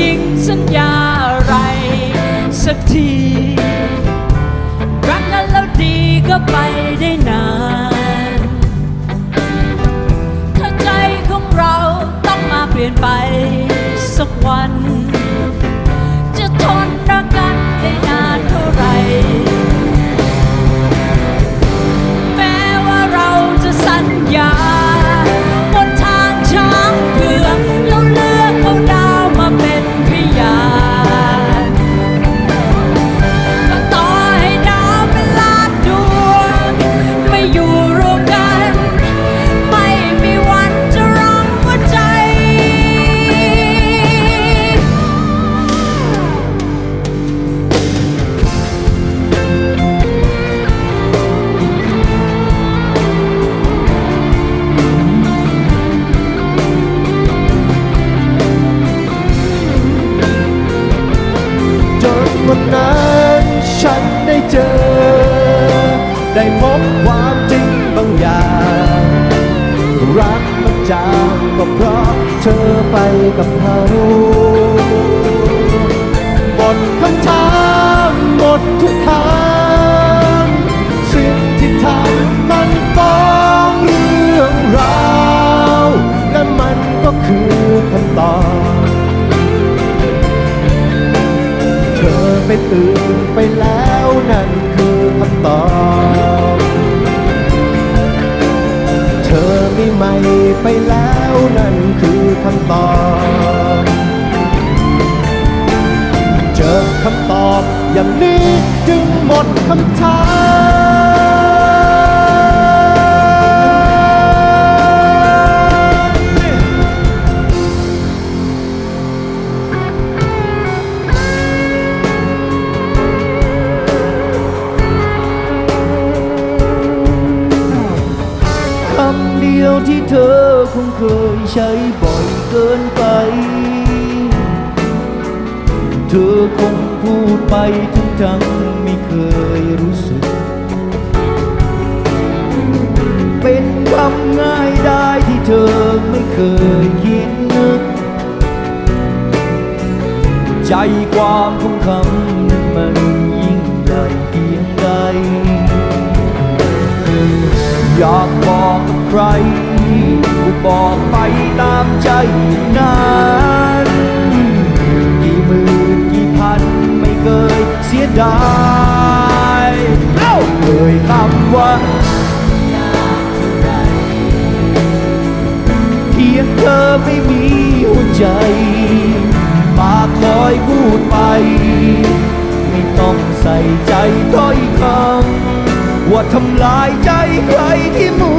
ยิงสัญญาอะไรสักทีรักกันแล้วดีก็ไปได้นาน ถ้าใจของเราต้องมาเปลี่ยนไปสักวัน นนั้นฉันได้เจอ ได้พบความจริงบางอย่าง รักมันจางก็เพราะเธอไปกับเขาบทคำถาม ไปตื่นไปแล้วนั่นคือคำตอบ เธอมีใหม่ไปแล้วนั่นคือคำตอบ เจอคำตอบอย่างนี้จึงหมดคำถาม ยวที่เธอคงเคยใช้บ่อยเกินไป เธอคงพูดไปทั้งทั้งไม่เคยรู้สึก เป็นคำง่ายได้ที่เธอไม่เคยคิดนึก ใจความของคำนั้นมันยิ่งใหญ่เพียงใดอยากบอก รก็บอกไปตามใจนั้นกี่หมื่นกี่พันไม่เคยเสียดายเอ้าเคยคำว่าเพียงเธอไม่มีหัวใจมาคอยพูดไป ไม่ต้องใส่ใจถ้อยคำ ว่าทำลายใจใครที่มั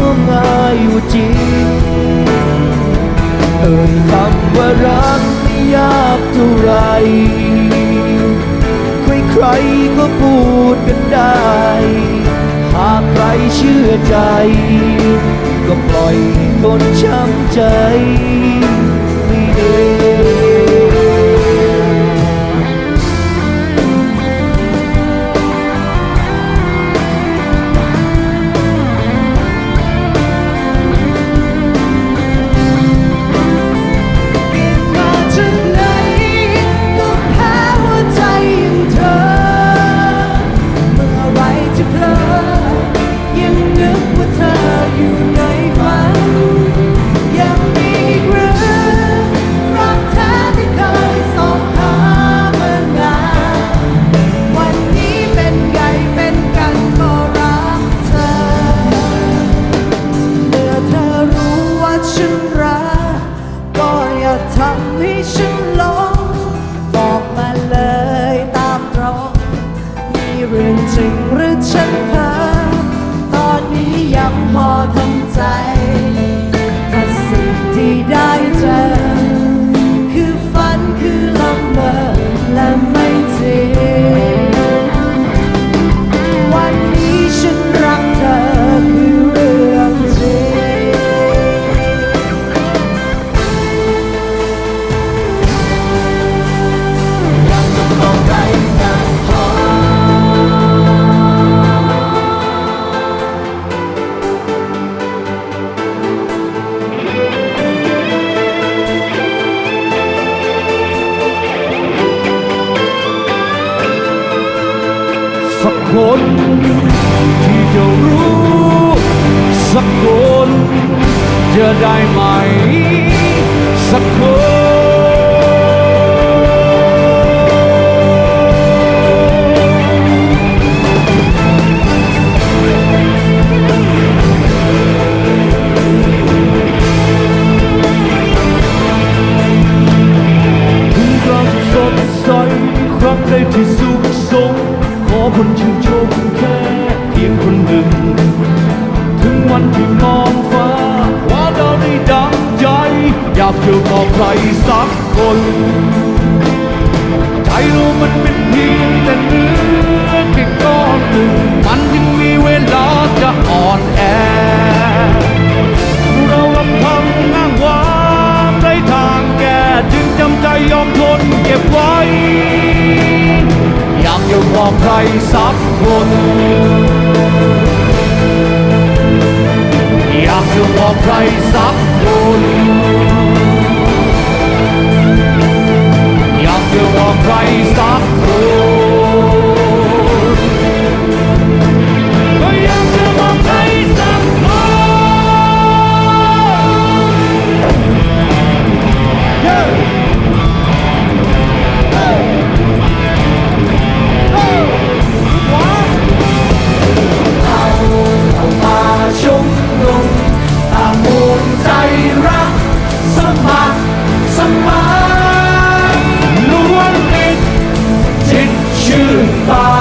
วงายอยู่จริงเอ่ยคำว่ารักไม่ยากเท่าไร ใครๆก็พูดกันได้ หากใครเชื่อใจ ก็ปล่อยคนช้ำใจ งหรือฉันเพ้อตอนนี้ยังพอทำ คน ที่จะรู้สักคนจะได้ไหม สักคน อยากจะบอกใครสักคน ใจเรามันเป็นเพียงแต่เนื้อแค่ก้อนหนึ่งมันยังมีเวลาจะอ่อนแอ เราลำพังอ้างว้างไรทางแก้จึงจำใจยอมทนเก็บไว้ อยากจะบอกใครสักคนอยากจะบอกใครสักคนอยากจะบอกใครสักคน goodbye.